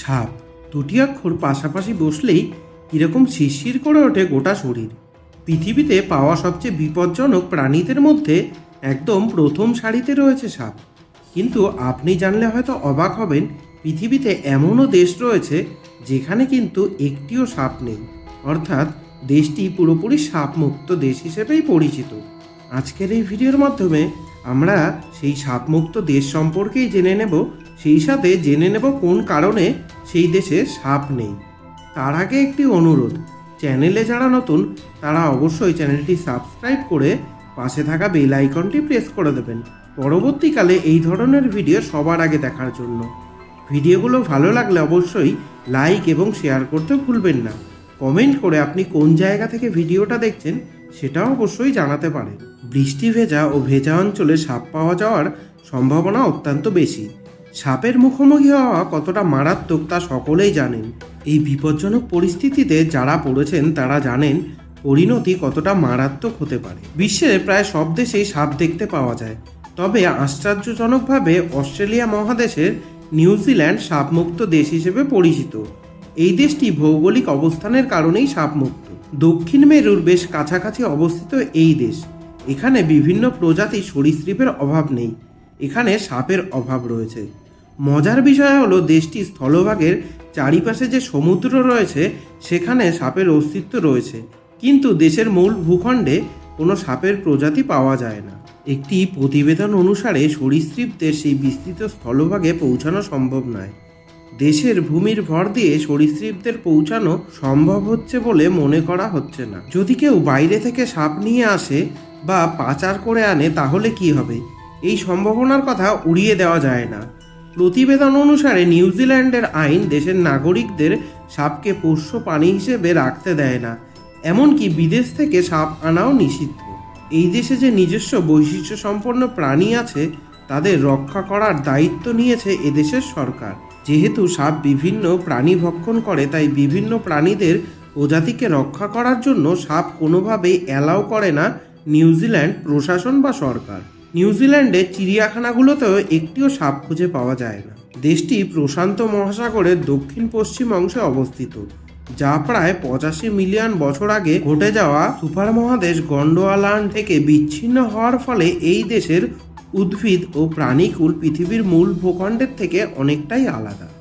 সাপ। দুটি অক্ষর পাশাপাশি বসলেই কীরকম শিরশির করে ওঠে গোটা শরীর। পৃথিবীতে পাওয়া সবচেয়ে বিপজ্জনক প্রাণীদের মধ্যে একদম প্রথম সারিতে রয়েছে সাপ। কিন্তু আপনি জানলে হয়তো অবাক হবেন, পৃথিবীতে এমনও দেশ রয়েছে যেখানে কিন্তু একটিও সাপ নেই। অর্থাৎ দেশটি পুরোপুরি সাপমুক্ত দেশ হিসেবেই পরিচিত। আজকের এই ভিডিওর মাধ্যমে আমরা সেই সাপমুক্ত দেশ সম্পর্কেই জেনে নেব, সেই সাথে জেনে নেব কোন কারণে সেই দেশে সাপ নেই। তার আগে একটি অনুরোধ, চ্যানেলে যারা নতুন, তারা অবশ্যই চ্যানেলটি সাবস্ক্রাইব করে পাশে থাকা বেল আইকনটি প্রেস করে দেবেন। পরবর্তীকালে এই ধরনের ভিডিও সবার আগে দেখার জন্য। ভিডিওগুলো ভালো লাগলে অবশ্যই লাইক এবং শেয়ার করতে ভুলবেন না। কমেন্ট করে আপনি কোন জায়গা থেকে ভিডিওটা দেখছেন, সেটাও অবশ্যই জানাতে পারেন। বৃষ্টি ভেজা ও ভেজা অঞ্চলে সাপ পাওয়া যাওয়ার সম্ভাবনা অত্যন্ত বেশি। সাপের মুখোমুখি হওয়া কতটা মারাত্মক তা সকলেই জানেন। এই বিপজ্জনক পরিস্থিতিতে যারা পড়েছেন তারা জানেন পরিণতি কতটা মারাত্মক হতে পারে। বিশ্বের প্রায় সব দেশেই সাপ দেখতে পাওয়া যায়। তবে আশ্চর্যজনকভাবে অস্ট্রেলিয়া মহাদেশের নিউজিল্যান্ড সাপমুক্ত দেশ হিসেবে পরিচিত। এই দেশটি ভৌগোলিক অবস্থানের কারণেই সাপমুক্ত। দক্ষিণ মেরুর বেশ কাছাকাছি অবস্থিত এই দেশ। এখানে বিভিন্ন প্রজাতি সরীসৃপের অভাব নেই। এখানে সাপের অভাব রয়েছে। মজার বিষয় হলো দেশটি স্থলভাগের চারিপাশে যে সমুদ্র রয়েছে, সেখানে সাপের অস্তিত্ব রয়েছে। কিন্তু দেশের মূল ভূখণ্ডে কোনো সাপের প্রজাতি পাওয়া যায় না। একটি প্রতিবেদন অনুসারে সরীসৃপদের সেই বিস্তৃত স্থলভাগে পৌঁছানো সম্ভব নয়। দেশের ভূমির ভর দিয়ে সরীসৃপদের পৌঁছানো সম্ভব হচ্ছে বলে মনে করা হচ্ছে না। যদি কেউ বাইরে থেকে সাপ নিয়ে আসে বা পাচার করে আনে তাহলে কি হবে? এই সম্ভাবনার কথা উড়িয়ে দেওয়া যায় না। প্রতিবেদন অনুসারে নিউজিল্যান্ডের আইন দেশের নাগরিকদের সাপকে পোষ্য প্রাণী হিসেবে রাখতে দেয় না। এমনকি বিদেশ থেকে সাপ আনাও নিষিদ্ধ। এই দেশে যে নিজস্ব বৈশিষ্ট্য সম্পন্ন প্রাণী আছে, তাদের রক্ষা করার দায়িত্ব নিয়েছে এদেশের সরকার। যেহেতু সাপ বিভিন্ন প্রাণী ভক্ষণ করে, তাই বিভিন্ন প্রাণীদের প্রজাতিকে রক্ষা করার জন্য সাপ কোনোভাবেই অ্যালাউ করে না নিউজিল্যান্ড প্রশাসন বা সরকার। নিউজিল্যান্ডে চিড়িয়াখানাগুলোতেও একটিও সাপ খুঁজে পাওয়া যায় না। দেশটি প্রশান্ত মহাসাগরের দক্ষিণ পশ্চিম অংশে অবস্থিত, যা প্রায় পঁচাশি মিলিয়ন বছর আগে ঘটে যাওয়া সুপার মহাদেশ গন্ডোয়ালান্ড থেকে বিচ্ছিন্ন হওয়ার ফলে এই দেশের উদ্ভিদ ও প্রাণীকুল পৃথিবীর মূল ভূখণ্ডের থেকে অনেকটাই আলাদা।